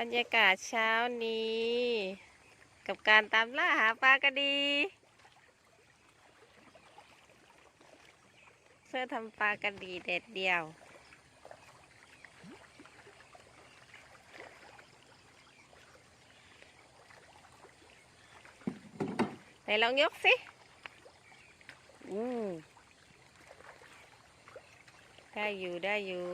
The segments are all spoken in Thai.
บรรยากาศเช้านี้ กับการตามล่าหาปลากระดีเพื่อทำปลากระดีเด็ดเดียว ไหนลองยกสิอืมได้อยู่ได้อยู่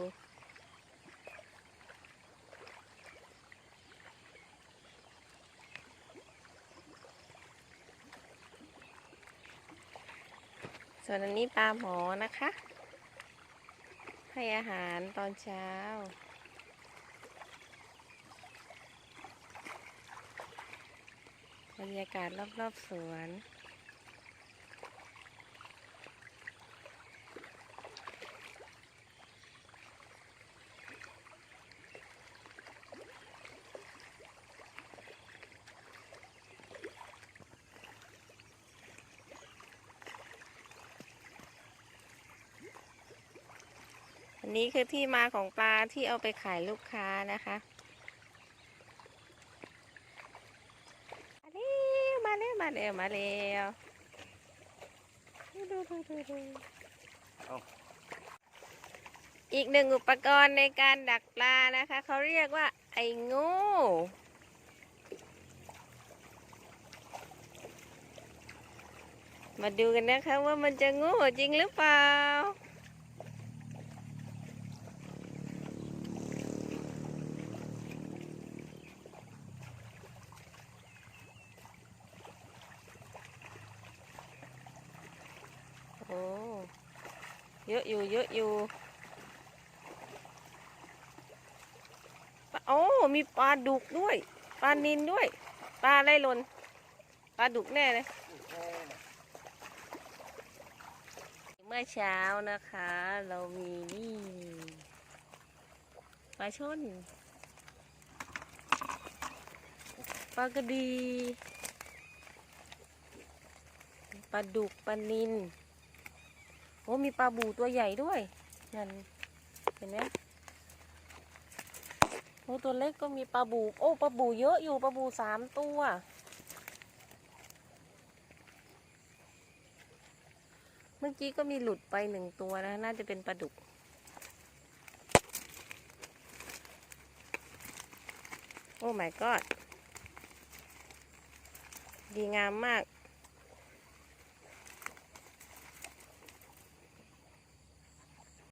ส่วนอันนี้ปลาหมอนะคะ ให้อาหารตอนเช้า บรรยากาศรอบๆสวน อันนี้คือที่มาของปลาที่เอาไปขายลูกค้านะคะมาเร็วมาเร็วมาเร็วมาเร็วดูดูดูดูเอ้าอีกหนึ่งอุปกรณ์ในการดักปลานะคะ เขาเรียกว่า ไอ้งูมาดูกันนะคะว่ามันจะงูจริงหรือเปล่า โอ้ เยอะอยู่ เยอะอยู่โอ้มีปลาดุกด้วย ปลานินด้วย ปลาอะไรหล่นปลาดุกแน่เลย เมื่อเช้านะคะ เรามีนี่ปลาช่อนปลากระดี ปลาดุก ปลานิน โอ้มีปลาบูตัวใหญ่ด้วยนั่นเห็นไหมโอ้ตัวเล็กก็มีปลาบู โอ้ปลาบูเยอะอยู่ปลาบูสามตัว เมื่อกี้ก็มีหลุดไปหนึ่งตัวนะ น่าจะเป็นปลาดุกโอ้ my god ดีงามมาก